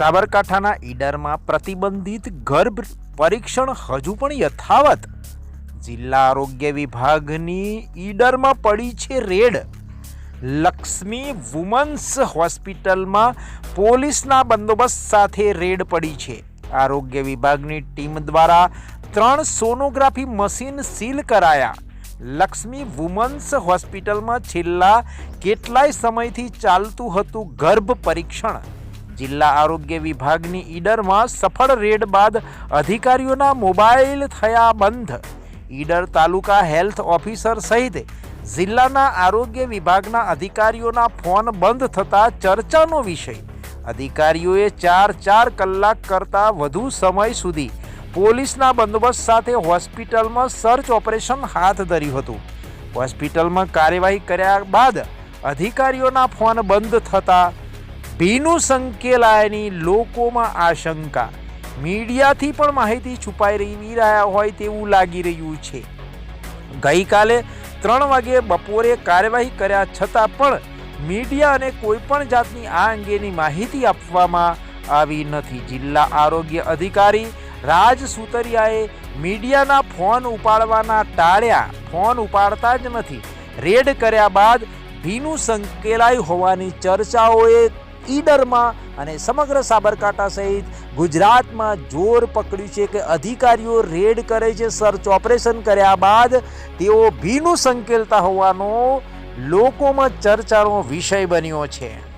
સાબરકાંઠાના ઈડરમાં પ્રતિબંધિત ગર્ભ પરીક્ષણ હજુ પણ યથાવત. જિલ્લા આરોગ્ય વિભાગની ઈડરમાં પડી છે રેડ. લક્ષ્મી વુમન્સ હોસ્પિટલમાં પોલીસના બંદોબસ્ત સાથે રેડ પડી છે. આરોગ્ય વિભાગની ટીમ દ્વારા ત્રણ સોનોગ્રાફી મશીન સીલ કરાયા. લક્ષ્મી વુમન્સ હોસ્પિટલમાં છેલ્લા કેટલાય સમયથી ચાલતું હતું ગર્ભ પરીક્ષણ. જિલ્લા આરોગ્ય વિભાગની ઈડરમાં સફળ રેડ બાદ અધિકારીઓના મોબાઈલ થયા બંધ. ઈડર તાલુકા હેલ્થ ઓફિસર સહિત જિલ્લાના આરોગ્ય વિભાગના અધિકારીઓના ફોન બંધ થતા ચર્ચાનો વિષય. અધિકારીઓએ ચાર ચાર કલાક કરતાં વધુ સમય સુધી પોલીસના બંદોબસ્ત સાથે હોસ્પિટલમાં સર્ચ ઓપરેશન હાથ ધર્યું હતું. હોસ્પિટલમાં કાર્યવાહી કર્યા બાદ અધિકારીઓના ફોન બંધ થતા ભીનું સંકેલાયની લોકોમાં આશંકા. મીડિયાથી પણ માહિતી છુપાઈ રહી રહ્યા હોય તેવું લાગી રહ્યું છે. ગઈકાલે ત્રણ વાગે બપોરે કાર્યવાહી કર્યા છતાં પણ મીડિયા અને કોઈ પણ જાતની આ અંગેની માહિતી આપવામાં આવી નથી. જિલ્લા આરોગ્ય અધિકારી રાજ સુતરિયાએ મીડિયાના ફોન ઉપાડવાના ટાળ્યા. ફોન ઉપાડતા જ નથી. રેડ કર્યા બાદ ભીનું સંકેલાયું હોવાની ચર્ચાઓએ ઈડરમાં અને સમગ્ર સાબરકાંઠા સહિત ગુજરાતમાં જોર પકડ્યું છે કે અધિકારીઓ રેડ કરે છે, સર્ચ ઓપરેશન કર્યા બાદ તેઓ ભીનું સંકેલતા હોવાનો લોકોમાં ચર્ચાનો વિષય બન્યો છે.